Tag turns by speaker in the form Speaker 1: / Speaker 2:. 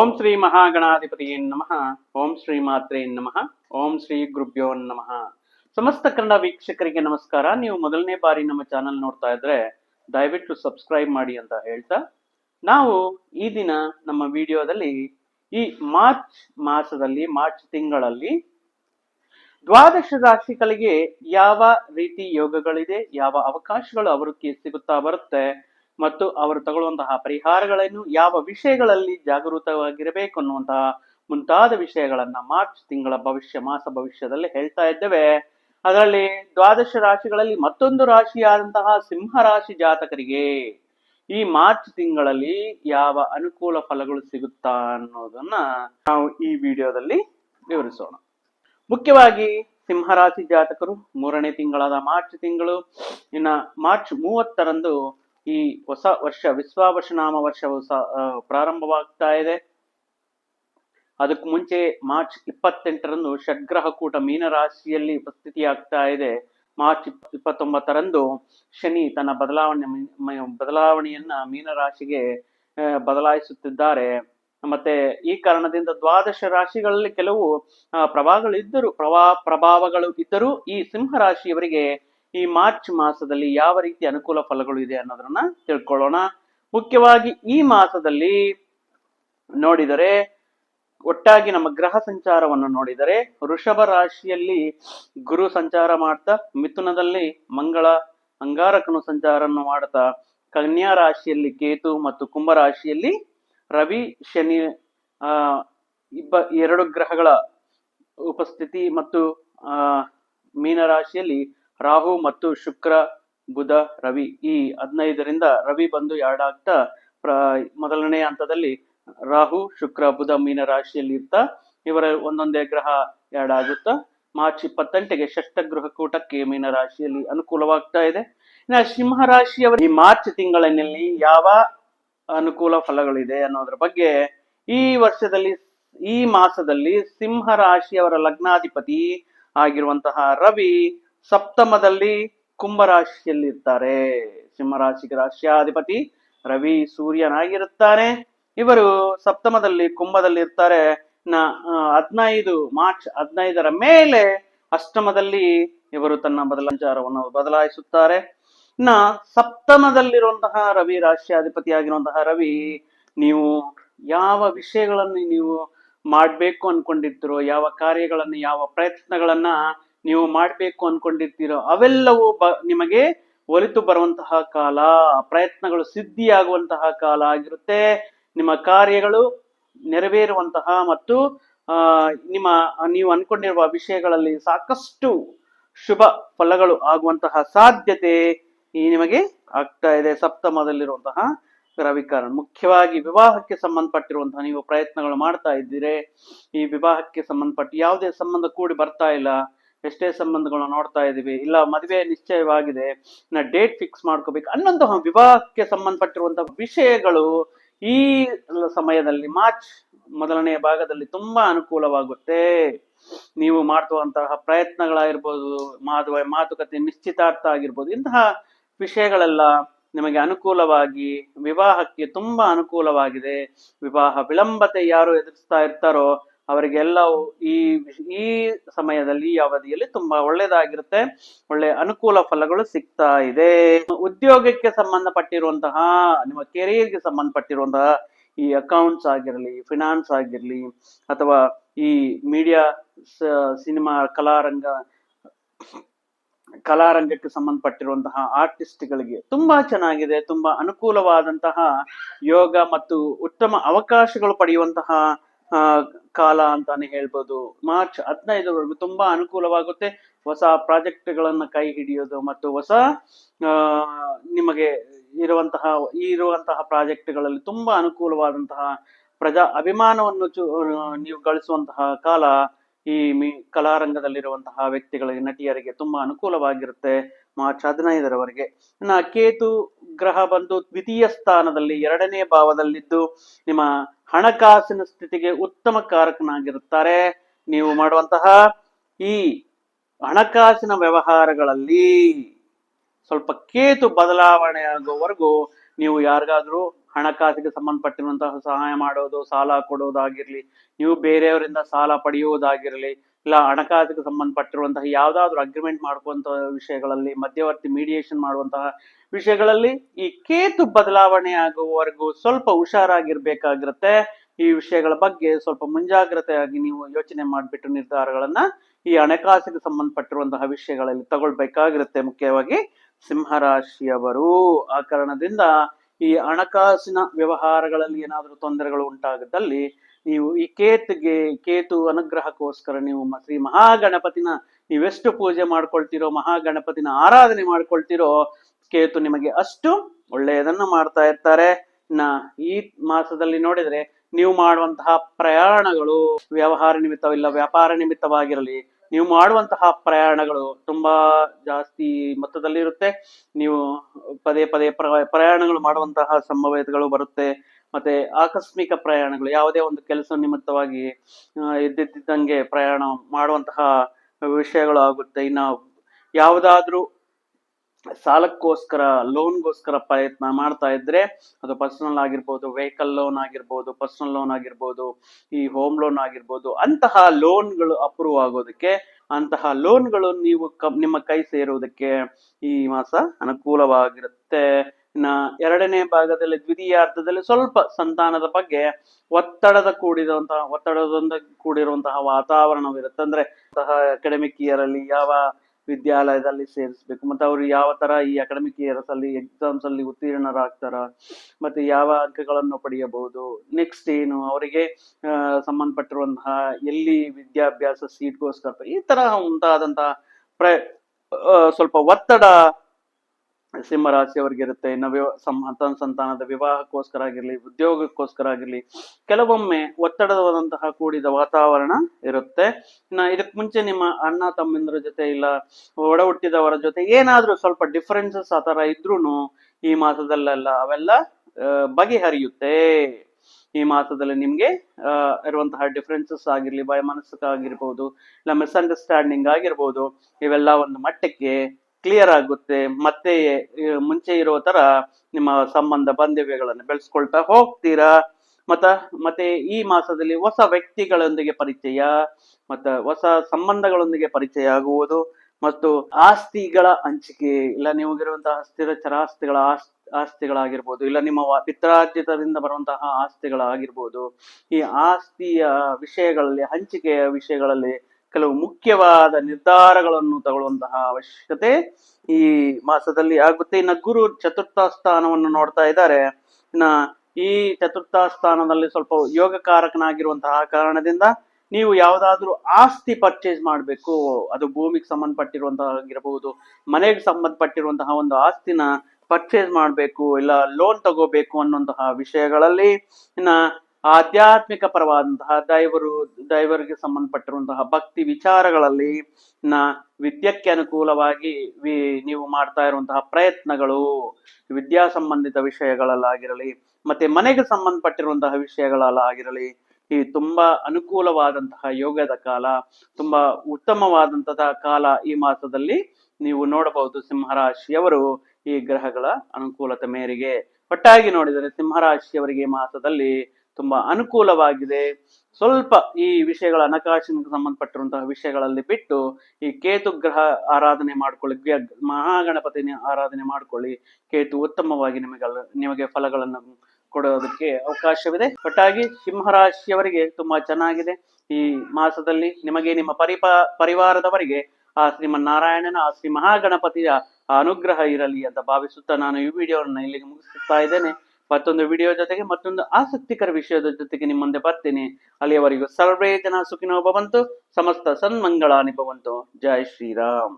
Speaker 1: ಓಂ ಶ್ರೀ ಮಹಾಗಣಾಧಿಪತಿಯೇ ನಮಃ, ಓಂ ಶ್ರೀ ಮಾತ್ರೇ ನಮಃ, ಓಂ ಶ್ರೀ ಗುರುಭ್ಯೋ ನಮಃ. ಸಮಸ್ತ ಕನ್ನಡ ವೀಕ್ಷಕರಿಗೆ ನಮಸ್ಕಾರ. ನೀವು ಮೊದಲನೇ ಬಾರಿ ನಮ್ಮ ಚಾನಲ್ ನೋಡ್ತಾ ಇದ್ರೆ ದಯವಿಟ್ಟು ಸಬ್ಸ್ಕ್ರೈಬ್ ಮಾಡಿ ಅಂತ ಹೇಳ್ತಾ, ನಾವು ಈ ದಿನ ನಮ್ಮ ವಿಡಿಯೋದಲ್ಲಿ ಈ ಮಾರ್ಚ್ ಮಾಸದಲ್ಲಿ, ಮಾರ್ಚ್ ತಿಂಗಳಲ್ಲಿ ದ್ವಾದಶ ರಾಶಿಗಳಿಗೆ ಯಾವ ರೀತಿ ಯೋಗಗಳಿದೆ, ಯಾವ ಅವಕಾಶಗಳು ಅವರಿಗೆ ಸಿಗುತ್ತಾ ಬರುತ್ತೆ ಮತ್ತು ಅವರು ತಗೊಳ್ಳುವಂತಹ ಪರಿಹಾರಗಳನ್ನು ಯಾವ ವಿಷಯಗಳಲ್ಲಿ ಜಾಗೃತವಾಗಿರಬೇಕು ಅನ್ನುವಂತಹ ಮುಂತಾದ ವಿಷಯಗಳನ್ನ ಮಾರ್ಚ್ ತಿಂಗಳ ಭವಿಷ್ಯ, ಮಾಸ ಭವಿಷ್ಯದಲ್ಲಿ ಹೇಳ್ತಾ ಇದ್ದೇವೆ. ಅದರಲ್ಲಿ ದ್ವಾದಶ ರಾಶಿಗಳಲ್ಲಿ ಮತ್ತೊಂದು ರಾಶಿಯಾದಂತಹ ಸಿಂಹ ರಾಶಿ ಜಾತಕರಿಗೆ ಈ ಮಾರ್ಚ್ ತಿಂಗಳಲ್ಲಿ ಯಾವ ಅನುಕೂಲ ಫಲಗಳು ಸಿಗುತ್ತಾ ಅನ್ನೋದನ್ನ ನಾವು ಈ ವಿಡಿಯೋದಲ್ಲಿ ವಿವರಿಸೋಣ. ಮುಖ್ಯವಾಗಿ ಸಿಂಹರಾಶಿ ಜಾತಕರು ಮೂರನೇ ತಿಂಗಳಾದ ಮಾರ್ಚ್ ತಿಂಗಳು. ಇನ್ನ ಮಾರ್ಚ್ ಮೂವತ್ತರಂದು ಈ ಹೊಸ ವರ್ಷ ವಿಶ್ವಾವಶನಾಮ ವರ್ಷವು ಪ್ರಾರಂಭವಾಗ್ತಾ ಇದೆ. ಅದಕ್ಕೂ ಮುಂಚೆ ಮಾರ್ಚ್ ಇಪ್ಪತ್ತೆಂಟರಂದು ಷಡ್ಗ್ರಹ ಕೂಟ ಮೀನ ರಾಶಿಯಲ್ಲಿ ಉಪಸ್ಥಿತಿಯಾಗ್ತಾ ಇದೆ. ಮಾರ್ಚ್ ಇಪ್- ಇಪ್ಪತ್ತೊಂಬತ್ತರಂದು ಶನಿ ತನ್ನ ಬದಲಾವಣೆ ಬದಲಾವಣೆಯನ್ನ ಮೀನರಾಶಿಗೆ ಬದಲಾಯಿಸುತ್ತಿದ್ದಾರೆ. ಮತ್ತೆ ಈ ಕಾರಣದಿಂದ ದ್ವಾದಶ ರಾಶಿಗಳಲ್ಲಿ ಕೆಲವು ಆ, ಪ್ರಭಾವಗಳು ಇದ್ದರೂ ಪ್ರಭಾ ಪ್ರಭಾವಗಳು ಇದ್ದರೂ ಈ ಸಿಂಹ ರಾಶಿಯವರಿಗೆ ಈ ಮಾರ್ಚ್ ಮಾಸದಲ್ಲಿ ಯಾವ ರೀತಿ ಅನುಕೂಲ ಫಲಗಳು ಇದೆ ಅನ್ನೋದನ್ನ ತಿಳ್ಕೊಳ್ಳೋಣ. ಮುಖ್ಯವಾಗಿ ಈ ಮಾಸದಲ್ಲಿ ನೋಡಿದರೆ, ಒಟ್ಟಾಗಿ ನಮ್ಮ ಗ್ರಹ ಸಂಚಾರವನ್ನು ನೋಡಿದರೆ, ವೃಷಭ ರಾಶಿಯಲ್ಲಿ ಗುರು ಸಂಚಾರ ಮಾಡ್ತಾ, ಮಿಥುನದಲ್ಲಿ ಮಂಗಳ, ಅಂಗಾರಕನು ಸಂಚಾರವನ್ನು ಮಾಡ್ತಾ, ಕನ್ಯಾ ರಾಶಿಯಲ್ಲಿ ಕೇತು ಮತ್ತು ಕುಂಭ ರಾಶಿಯಲ್ಲಿ ರವಿ, ಶನಿ, ಆ, ಇಬ್ಬ ಎರಡು ಗ್ರಹಗಳ ಉಪಸ್ಥಿತಿ ಮತ್ತು, ಆ ಮೀನರಾಶಿಯಲ್ಲಿ ರಾಹು ಮತ್ತು ಶುಕ್ರ, ಬುಧ, ರವಿ ಈ ಹದಿನೈದರಿಂದ ರವಿ ಬಂದು ಎರಡಾಗ್ತಾ ಪ್ರ, ಮೊದಲನೇ ಹಂತದಲ್ಲಿ ರಾಹು, ಶುಕ್ರ, ಬುಧ ಮೀನ ರಾಶಿಯಲ್ಲಿ ಇರ್ತಾ ಇವರ ಒಂದೊಂದೇ ಗ್ರಹ ಎರಡಾಗುತ್ತಾ ಮಾರ್ಚ್ ಇಪ್ಪತ್ತೆಂಟಿಗೆ ಷಷ್ಠ ಗೃಹ ಕೂಟಕ್ಕೆ ಮೀನ ರಾಶಿಯಲ್ಲಿ ಅನುಕೂಲವಾಗ್ತಾ ಇದೆ. ಇನ್ನು ಸಿಂಹ ರಾಶಿಯವರ ಈ ಮಾರ್ಚ್ ತಿಂಗಳಿನಲ್ಲಿ ಯಾವ ಅನುಕೂಲ ಫಲಗಳಿದೆ ಅನ್ನೋದ್ರ ಬಗ್ಗೆ ಈ ವರ್ಷದಲ್ಲಿ ಈ ಮಾಸದಲ್ಲಿ ಸಿಂಹ ರಾಶಿಯವರ ಲಗ್ನಾಧಿಪತಿ ಆಗಿರುವಂತಹ ರವಿ ಸಪ್ತಮದಲ್ಲಿ ಕುಂಭ ಸಿಂಹರಾಶಿಗೆ ರಾಶ್ಯಾಧಿಪತಿ ರವಿ ಸೂರ್ಯನಾಗಿರುತ್ತಾನೆ ಇವರು ಸಪ್ತಮದಲ್ಲಿ ಕುಂಭದಲ್ಲಿ ಇರ್ತಾರೆ ನ ಹದಿನೈದು ಹದ್ನೈದು, ಮಾರ್ಚ್ ಹದಿನೈದರ ಮೇಲೆ ಅಷ್ಟಮದಲ್ಲಿ ಇವರು ತನ್ನ ಬದಲಾಚಾರವನ್ನು ಬದಲಾಯಿಸುತ್ತಾರೆ. ನ, ಸಪ್ತಮದಲ್ಲಿರುವಂತಹ ರವಿ ರಾಶ್ಯಾಧಿಪತಿಯಾಗಿರುವಂತಹ ರವಿ, ನೀವು ಯಾವ ವಿಷಯಗಳನ್ನು ನೀವು ಮಾಡಬೇಕು ಅನ್ಕೊಂಡಿದ್ರು ಯಾವ ಕಾರ್ಯಗಳನ್ನು, ಯಾವ ಪ್ರಯತ್ನಗಳನ್ನ ನೀವು ಮಾಡಬೇಕು ಅನ್ಕೊಂಡಿರ್ತೀರೋ, ಅವೆಲ್ಲವೂ ಬ, ನಿಮಗೆ ಒಲಿತು ಬರುವಂತಹ ಕಾಲ, ಪ್ರಯತ್ನಗಳು ಸಿದ್ಧಿಯಾಗುವಂತಹ ಕಾಲ ಆಗಿರುತ್ತೆ. ನಿಮ್ಮ ಕಾರ್ಯಗಳು ನೆರವೇರುವಂತಹ ಮತ್ತು ನಿಮ್ಮ, ನೀವು ಅನ್ಕೊಂಡಿರುವ ವಿಷಯಗಳಲ್ಲಿ ಸಾಕಷ್ಟು ಶುಭ ಫಲಗಳು ಆಗುವಂತಹ ಸಾಧ್ಯತೆ ಈ ನಿಮಗೆ ಆಗ್ತಾ ಇದೆ. ಸಪ್ತಮದಲ್ಲಿರುವಂತಹ ರವಿಕಾರಣ ಮುಖ್ಯವಾಗಿ ವಿವಾಹಕ್ಕೆ ಸಂಬಂಧಪಟ್ಟಿರುವಂತಹ ನೀವು ಪ್ರಯತ್ನಗಳು ಮಾಡ್ತಾ ಇದ್ದೀರಿ. ಈ ವಿವಾಹಕ್ಕೆ ಸಂಬಂಧಪಟ್ಟ ಯಾವುದೇ ಸಂಬಂಧ ಕೂಡಿ ಬರ್ತಾ ಇಲ್ಲ. ಎಷ್ಟೇ ಸಂಬಂಧಗಳನ್ನ ನೋಡ್ತಾ ಇದೀವಿ, ಇಲ್ಲ ಮದುವೆ ನಿಶ್ಚಯವಾಗಿದೆ, ನಾ ಡೇಟ್ ಫಿಕ್ಸ್ ಮಾಡ್ಕೋಬೇಕು ಅನ್ನೋಂತಹ ವಿವಾಹಕ್ಕೆ ಸಂಬಂಧಪಟ್ಟಿರುವಂತಹ ವಿಷಯಗಳು ಈ ಸಮಯದಲ್ಲಿ ಮಾರ್ಚ್ ಮೊದಲನೆಯ ಭಾಗದಲ್ಲಿ ತುಂಬಾ ಅನುಕೂಲವಾಗುತ್ತೆ. ನೀವು ಮಾಡುವಂತಹ ಪ್ರಯತ್ನಗಳಾಗಿರ್ಬೋದು, ಮಾತು, ಮಾತುಕತೆ ನಿಶ್ಚಿತಾರ್ಥ ಆಗಿರ್ಬೋದು, ಇಂತಹ ವಿಷಯಗಳೆಲ್ಲ ನಿಮಗೆ ಅನುಕೂಲವಾಗಿ ವಿವಾಹಕ್ಕೆ ತುಂಬಾ ಅನುಕೂಲವಾಗಿದೆ. ವಿವಾಹ ವಿಳಂಬತೆ ಯಾರು ಎದುರಿಸ್ತಾ ಇರ್ತಾರೋ ಅವರಿಗೆಲ್ಲವೂ ಈ ಈ ಸಮಯದಲ್ಲಿ ಈ ಅವಧಿಯಲ್ಲಿ ತುಂಬಾ ಒಳ್ಳೇದಾಗಿರುತ್ತೆ. ಒಳ್ಳೆ ಅನುಕೂಲ ಫಲಗಳು ಸಿಗ್ತಾ ಇದೆ. ಉದ್ಯೋಗಕ್ಕೆ ಸಂಬಂಧಪಟ್ಟಿರುವಂತಹ, ನಿಮ್ಮ ಕೆರಿಯರ್ಗೆ ಸಂಬಂಧಪಟ್ಟಿರುವಂತಹ ಈ ಅಕೌಂಟ್ಸ್ ಆಗಿರಲಿ ಫಿನಾನ್ಸ್ ಆಗಿರಲಿ, ಅಥವಾ ಈ ಮೀಡಿಯಾ ಸಿನಿಮಾ ಕಲಾರಂಗ, ಕಲಾರಂಗಕ್ಕೆ ಸಂಬಂಧಪಟ್ಟಿರುವಂತಹ ಆರ್ಟಿಸ್ಟ್ಗಳಿಗೆ ತುಂಬಾ ಚೆನ್ನಾಗಿದೆ. ತುಂಬಾ ಅನುಕೂಲವಾದಂತಹ ಯೋಗ ಮತ್ತು ಉತ್ತಮ ಅವಕಾಶಗಳು ಪಡೆಯುವಂತಹ ಕಾಲ ಅಂತಾನೆ ಹೇಳ್ಬೋದು. ಮಾರ್ಚ್ ಹದಿನೈದರವರೆಗೂ ತುಂಬಾ ಅನುಕೂಲವಾಗುತ್ತೆ. ಹೊಸ ಪ್ರಾಜೆಕ್ಟ್ಗಳನ್ನ ಕೈ ಹಿಡಿಯೋದು ಮತ್ತು ಹೊಸ ನಿಮಗೆ ಇರುವಂತಹ ಇರುವಂತಹ ಪ್ರಾಜೆಕ್ಟ್ಗಳಲ್ಲಿ ತುಂಬಾ ಅನುಕೂಲವಾದಂತಹ ಪ್ರಜಾ ಅಭಿಮಾನವನ್ನು ನೀವು ಗಳಿಸುವಂತಹ ಕಾಲ ಈ ಮೀ, ಕಲಾರಂಗದಲ್ಲಿರುವಂತಹ ವ್ಯಕ್ತಿಗಳಿಗೆ, ನಟಿಯರಿಗೆ ತುಂಬಾ ಅನುಕೂಲವಾಗಿರುತ್ತೆ ಮಾರ್ಚ್ ಹದಿನೈದರವರೆಗೆ. ಇನ್ನ ಕೇತು ಗ್ರಹ ಬಂದು ದ್ವಿತೀಯ ಸ್ಥಾನದಲ್ಲಿ ಎರಡನೇ ಭಾವದಲ್ಲಿದ್ದು ನಿಮ್ಮ ಹಣಕಾಸಿನ ಸ್ಥಿತಿಗೆ ಉತ್ತಮ ಕಾರಕನಾಗಿರುತ್ತಾರೆ. ನೀವು ಮಾಡುವಂತಹ ಈ ಹಣಕಾಸಿನ ವ್ಯವಹಾರಗಳಲ್ಲಿ ಸ್ವಲ್ಪ ಕೇತು ಬದಲಾವಣೆ ಆಗುವವರೆಗೂ ನೀವು ಯಾರಿಗಾದ್ರೂ ಹಣಕಾಸಿಗೆ ಸಂಬಂಧಪಟ್ಟಿರುವಂತಹ ಸಹಾಯ ಮಾಡೋದು, ಸಾಲ ಕೊಡೋದಾಗಿರ್ಲಿ, ನೀವು ಬೇರೆಯವರಿಂದ ಸಾಲ ಪಡೆಯುವುದಾಗಿರಲಿ ಇಲ್ಲ ಹಣಕಾಸಿಗೆ ಸಂಬಂಧಪಟ್ಟಿರುವಂತಹ ಯಾವುದಾದ್ರೂ ಅಗ್ರಿಮೆಂಟ್ ಮಾಡುವಂತಹ ವಿಷಯಗಳಲ್ಲಿ, ಮಧ್ಯವರ್ತಿ ಮೀಡಿಯೇಷನ್ ಮಾಡುವಂತಹ ವಿಷಯಗಳಲ್ಲಿ ಈ ಕೇತು ಬದಲಾವಣೆ ಆಗುವವರೆಗೂ ಸ್ವಲ್ಪ ಹುಷಾರಾಗಿರ್ಬೇಕಾಗಿರುತ್ತೆ. ಈ ವಿಷಯಗಳ ಬಗ್ಗೆ ಸ್ವಲ್ಪ ಮುಂಜಾಗ್ರತೆಯಾಗಿ ನೀವು ಯೋಚನೆ ಮಾಡಿಬಿಟ್ಟು ನಿರ್ಧಾರಗಳನ್ನ ಈ ಹಣಕಾಸಿಗೆ ಸಂಬಂಧಪಟ್ಟಿರುವಂತಹ ವಿಷಯಗಳಲ್ಲಿ ತಗೊಳ್ಬೇಕಾಗಿರುತ್ತೆ ಮುಖ್ಯವಾಗಿ ಸಿಂಹರಾಶಿಯವರು. ಆ ಕಾರಣದಿಂದ ಈ ಹಣಕಾಸಿನ ವ್ಯವಹಾರಗಳಲ್ಲಿ ಏನಾದರೂ ತೊಂದರೆಗಳು ಉಂಟಾಗದಲ್ಲಿ ನೀವು ಈ ಕೇತುಗೆ, ಕೇತು ಅನುಗ್ರಹಕ್ಕೋಸ್ಕರ ನೀವು ಶ್ರೀ ಮಹಾಗಣಪತಿನ ನೀವೆಷ್ಟು ಪೂಜೆ ಮಾಡ್ಕೊಳ್ತೀರೋ, ಮಹಾಗಣಪತಿನ ಆರಾಧನೆ ಮಾಡ್ಕೊಳ್ತೀರೋ, ಕೇತು ನಿಮಗೆ ಅಷ್ಟು ಒಳ್ಳೆಯದನ್ನ ಮಾಡ್ತಾ ಇರ್ತಾರೆ. ನ ಈ ಮಾಸದಲ್ಲಿ ನೋಡಿದ್ರೆ ನೀವು ಮಾಡುವಂತಹ ಪ್ರಯಾಣಗಳು ವ್ಯವಹಾರ ನಿಮಿತ್ತವಿಲ್ಲ ವ್ಯಾಪಾರ ನಿಮಿತ್ತವಾಗಿರಲಿ, ನೀವು ಮಾಡುವಂತಹ ಪ್ರಯಾಣಗಳು ತುಂಬಾ ಜಾಸ್ತಿ ಮೊತ್ತದಲ್ಲಿ ಇರುತ್ತೆ ನೀವು ಪದೇ ಪದೇ ಪ್ರ- ಪ್ರಯಾಣಗಳು ಮಾಡುವಂತಹ ಸಂಭವಗಳು ಬರುತ್ತೆ. ಮತ್ತೆ ಆಕಸ್ಮಿಕ ಪ್ರಯಾಣಗಳು, ಯಾವುದೇ ಒಂದು ಕೆಲಸ ನಿಮಿತ್ತವಾಗಿ ಇದ್ದಿದ್ದಂಗೆ ಪ್ರಯಾಣ ಮಾಡುವಂತಹ ವಿಷಯಗಳು ಆಗುತ್ತೆ. ಇನ್ನು ಯಾವುದಾದ್ರೂ ಸಾಲಕ್ಕೋಸ್ಕರ, ಲೋನ್ಗೋಸ್ಕರ ಪ್ರಯತ್ನ ಮಾಡ್ತಾ ಇದ್ರೆ, ಅದು ಪರ್ಸನಲ್ ಆಗಿರ್ಬೋದು, ವೆಹಿಕಲ್ ಲೋನ್ ಆಗಿರ್ಬೋದು, ಪರ್ಸನಲ್ ಲೋನ್ ಆಗಿರ್ಬೋದು, ಈ ಹೋಮ್ ಲೋನ್ ಆಗಿರ್ಬೋದು, ಅಂತಹ ಲೋನ್ಗಳು ಅಪ್ರೂವ್ ಆಗೋದಕ್ಕೆ, ಅಂತಹ ಲೋನ್ಗಳು ನೀವು ನಿಮ್ಮ ಕೈ ಸೇರುವುದಕ್ಕೆ ಈ ಮಾಸ ಅನುಕೂಲವಾಗಿರುತ್ತೆ. ಇನ್ನ ಎರಡನೇ ಭಾಗದಲ್ಲಿ ದ್ವಿತೀಯಾರ್ಧದಲ್ಲಿ ಸ್ವಲ್ಪ ಸಂತಾನದ ಬಗ್ಗೆ ಒತ್ತಡದ ಕೂಡಿರುವಂತಹ, ಒತ್ತಡದಿಂದ ಕೂಡಿರುವಂತಹ ವಾತಾವರಣವಿರುತ್ತೆ. ಅಂದ್ರೆ ಅಕಾಡೆಮಿಕ್ ಇಯರ್ ಅಲ್ಲಿ ಯಾವ ವಿದ್ಯಾಲಯದಲ್ಲಿ ಸೇರಿಸ್ಬೇಕು, ಮತ್ತೆ ಅವರು ಯಾವ ತರ ಈ ಅಕಾಡೆಮಿಕ್ ಇಯರ್ಸ್ ಅಲ್ಲಿ ಎಕ್ಸಾಮ್ಸ್ ಅಲ್ಲಿ ಉತ್ತೀರ್ಣರಾಗ್ತಾರ, ಮತ್ತೆ ಯಾವ ಅಂಕಗಳನ್ನು ಪಡೆಯಬಹುದು ನೆಕ್ಸ್ಟ್ ಏನು, ಅವರಿಗೆ ಸಂಬಂಧಪಟ್ಟಿರುವಂತಹ ಎಲ್ಲಿ ವಿದ್ಯಾಭ್ಯಾಸ ಸೀಟ್ಗೋಸ್ಕರ ಈ ತರ ಮುಂತಾದಂತಹ ಪ್ರ ಸ್ವಲ್ಪ ಒತ್ತಡ ಸಿಂಹರಾಶಿಯವರಿಗೆ ಇರುತ್ತೆ ಇನ್ನು ವಿವ ಸಂತಾನ ಸಂತಾನದ ವಿವಾಹಕ್ಕೋಸ್ಕರ ಆಗಿರ್ಲಿ, ಉದ್ಯೋಗಕ್ಕೋಸ್ಕರ ಆಗಿರ್ಲಿ, ಕೆಲವೊಮ್ಮೆ ಒತ್ತಡವಾದಂತಹ ಕೂಡಿದ ವಾತಾವರಣ ಇರುತ್ತೆ. ಇನ್ನು ಇದಕ್ಕೆ ಮುಂಚೆ ನಿಮ್ಮ ಅಣ್ಣ, ತಮ್ಮಂದ್ರ ಜೊತೆ ಇಲ್ಲ, ಒಡ ಹುಟ್ಟಿದವರ ಜೊತೆ ಏನಾದ್ರೂ ಸ್ವಲ್ಪ ಡಿಫರೆನ್ಸಸ್ ಆ ತರ ಇದ್ರೂನು ಈ ಮಾಸದಲ್ಲೆಲ್ಲ ಅವೆಲ್ಲ ಬಗೆಹರಿಯುತ್ತೆ. ಈ ಮಾಸದಲ್ಲಿ ನಿಮ್ಗೆ ಇರುವಂತಹ ಡಿಫ್ರೆನ್ಸಸ್ ಆಗಿರ್ಲಿ ವೈಮನಸ್ಸಿಕ ಆಗಿರ್ಬೋದು ಇಲ್ಲ ಮಿಸ್ಅಂಡರ್ಸ್ಟ್ಯಾಂಡಿಂಗ್ ಆಗಿರ್ಬೋದು, ಇವೆಲ್ಲ ಒಂದು ಮಟ್ಟಕ್ಕೆ ಕ್ಲಿಯರ್ ಆಗುತ್ತೆ. ಮತ್ತೆ ಮುಂಚೆ ಇರೋ ತರ ನಿಮ್ಮ ಸಂಬಂಧ, ಬಾಂಧವ್ಯಗಳನ್ನು ಬೆಳೆಸ್ಕೊಳ್ತಾ ಹೋಗ್ತೀರಾ? ಮತ್ತ, ಮತ್ತೆ ಈ ಮಾಸದಲ್ಲಿ ಹೊಸ ವ್ಯಕ್ತಿಗಳೊಂದಿಗೆ ಪರಿಚಯ, ಮತ್ತ ಹೊಸ ಸಂಬಂಧಗಳೊಂದಿಗೆ ಪರಿಚಯ ಆಗುವುದು, ಮತ್ತು ಆಸ್ತಿಗಳ ಹಂಚಿಕೆ, ಇಲ್ಲ ನಿಮಗಿರುವಂತಹ ಸ್ಥಿರ ಚರಾಸ್ತಿಗಳ ಆಸ್, ಆಸ್ತಿಗಳಾಗಿರ್ಬೋದು, ಇಲ್ಲ ನಿಮ್ಮ ಪಿತ್ರಾರ್ಜಿತದಿಂದ ಬರುವಂತಹ ಆಸ್ತಿಗಳಾಗಿರ್ಬೋದು, ಈ ಆಸ್ತಿಯ ವಿಷಯಗಳಲ್ಲಿ, ಹಂಚಿಕೆಯ ವಿಷಯಗಳಲ್ಲಿ ಕೆಲವು ಮುಖ್ಯವಾದ ನಿರ್ಧಾರಗಳನ್ನು ತಗೊಳ್ಳುವಂತಹ ಅವಶ್ಯಕತೆ ಈ ಮಾಸದಲ್ಲಿ ಆಗುತ್ತೆ. ಇನ್ನು ಗುರು ಚತುರ್ಥ ಸ್ಥಾನವನ್ನು ನೋಡ್ತಾ ಇದ್ದಾರೆ. ಇನ್ನ ಈ ಚತುರ್ಥ ಸ್ಥಾನದಲ್ಲಿ ಸ್ವಲ್ಪ ಯೋಗಕಾರಕನಾಗಿರುವಂತಹ ಕಾರಣದಿಂದ ನೀವು ಯಾವುದಾದ್ರೂ ಆಸ್ತಿ ಪರ್ಚೇಸ್ ಮಾಡಬೇಕು. ಅದು ಭೂಮಿಗೆ ಸಂಬಂಧಪಟ್ಟಿರುವಂತಹ ಆಗಿರಬಹುದು ಮನೆಗೆ ಸಂಬಂಧಪಟ್ಟಿರುವಂತಹ ಒಂದು ಆಸ್ತಿನ ಪರ್ಚೇಸ್ ಮಾಡಬೇಕು, ಇಲ್ಲ ಲೋನ್ ತಗೋಬೇಕು ಅನ್ನುವಂತಹ ವಿಷಯಗಳಲ್ಲಿ ಇನ್ನ ಆಧ್ಯಾತ್ಮಿಕ ಪರವಾದಂತಹ ದೈವರು, ದೈವರಿಗೆ ಸಂಬಂಧಪಟ್ಟಿರುವಂತಹ ಭಕ್ತಿ ವಿಚಾರಗಳಲ್ಲಿ ನ ವಿದ್ಯಕ್ಕೆ ಅನುಕೂಲವಾಗಿ ವಿ- ನೀವು ಮಾಡ್ತಾ ಇರುವಂತಹ ಪ್ರಯತ್ನಗಳು, ವಿದ್ಯಾ ಸಂಬಂಧಿತ ವಿಷಯಗಳಲ್ಲಾಗಿರಲಿ, ಮತ್ತೆ ಮನೆಗೆ ಸಂಬಂಧಪಟ್ಟಿರುವಂತಹ ವಿಷಯಗಳಲ್ಲಾಗಿರಲಿ, ಈ ತುಂಬಾ ಅನುಕೂಲವಾದಂತಹ ಯೋಗದ ಕಾಲ, ತುಂಬಾ ಉತ್ತಮವಾದಂತಹ ಕಾಲ ಈ ಮಾಸದಲ್ಲಿ ನೀವು ನೋಡಬಹುದು ಸಿಂಹರಾಶಿಯವರು ಈ ಗ್ರಹಗಳ ಅನುಕೂಲತೆ ಮೇರೆಗೆ. ಒಟ್ಟಾಗಿ ನೋಡಿದರೆ ಸಿಂಹರಾಶಿಯವರಿಗೆ ಮಾಸದಲ್ಲಿ ತುಂಬಾ ಅನುಕೂಲವಾಗಿದೆ. ಸ್ವಲ್ಪ ಈ ವಿಷಯಗಳ ಹಣಕಾಸಿನ ಸಂಬಂಧಪಟ್ಟಿರುವಂತಹ ವಿಷಯಗಳಲ್ಲಿ ಬಿಟ್ಟು ಈ ಕೇತು ಗ್ರಹ ಆರಾಧನೆ ಮಾಡ್ಕೊಳ್ಳಿ ಮಹಾಗಣಪತಿ ಆರಾಧನೆ ಮಾಡ್ಕೊಳ್ಳಿ. ಕೇತು ಉತ್ತಮವಾಗಿ ನಿಮಗೆ ನಿಮಗೆ ಫಲಗಳನ್ನು ಕೊಡೋದಕ್ಕೆ ಅವಕಾಶವಿದೆ. ಒಟ್ಟಾಗಿ ಸಿಂಹರಾಶಿಯವರಿಗೆ ತುಂಬಾ ಚೆನ್ನಾಗಿದೆ. ಈ ಮಾಸದಲ್ಲಿ ನಿಮಗೆ ನಿಮ್ಮ ಪರಿಪ, ಪರಿವಾರದವರಿಗೆ ಆ ಶ್ರೀಮನ್ನಾರಾಯಣನ, ಆ ಶ್ರೀ ಮಹಾಗಣಪತಿಯ ಅನುಗ್ರಹ ಇರಲಿ ಅಂತ ಭಾವಿಸುತ್ತಾ ನಾನು ಈ ವಿಡಿಯೋವನ್ನು ಇಲ್ಲಿಗೆ ಮುಗಿಸುತ್ತಾ ಇದ್ದೇನೆ. ಮತ್ತೊಂದು ವಿಡಿಯೋ ಜೊತೆಗೆ ಮತ್ತೊಂದು ಆಸಕ್ತಿಕರ ವಿಷಯದ ಜೊತೆಗೆ ನಿಮ್ಮ ಮುಂದೆ ಬರ್ತೀನಿ. ಅಲ್ಲಿಯವರೆಗೂ ಸರ್ವೇ ಜನ ಸುಖಿನೋ ಭವಂತು ಸಮಸ್ತ ಸನ್ಮಂಗಳಾನಿ ಭವಂತು ಜೈ ಶ್ರೀರಾಮ್.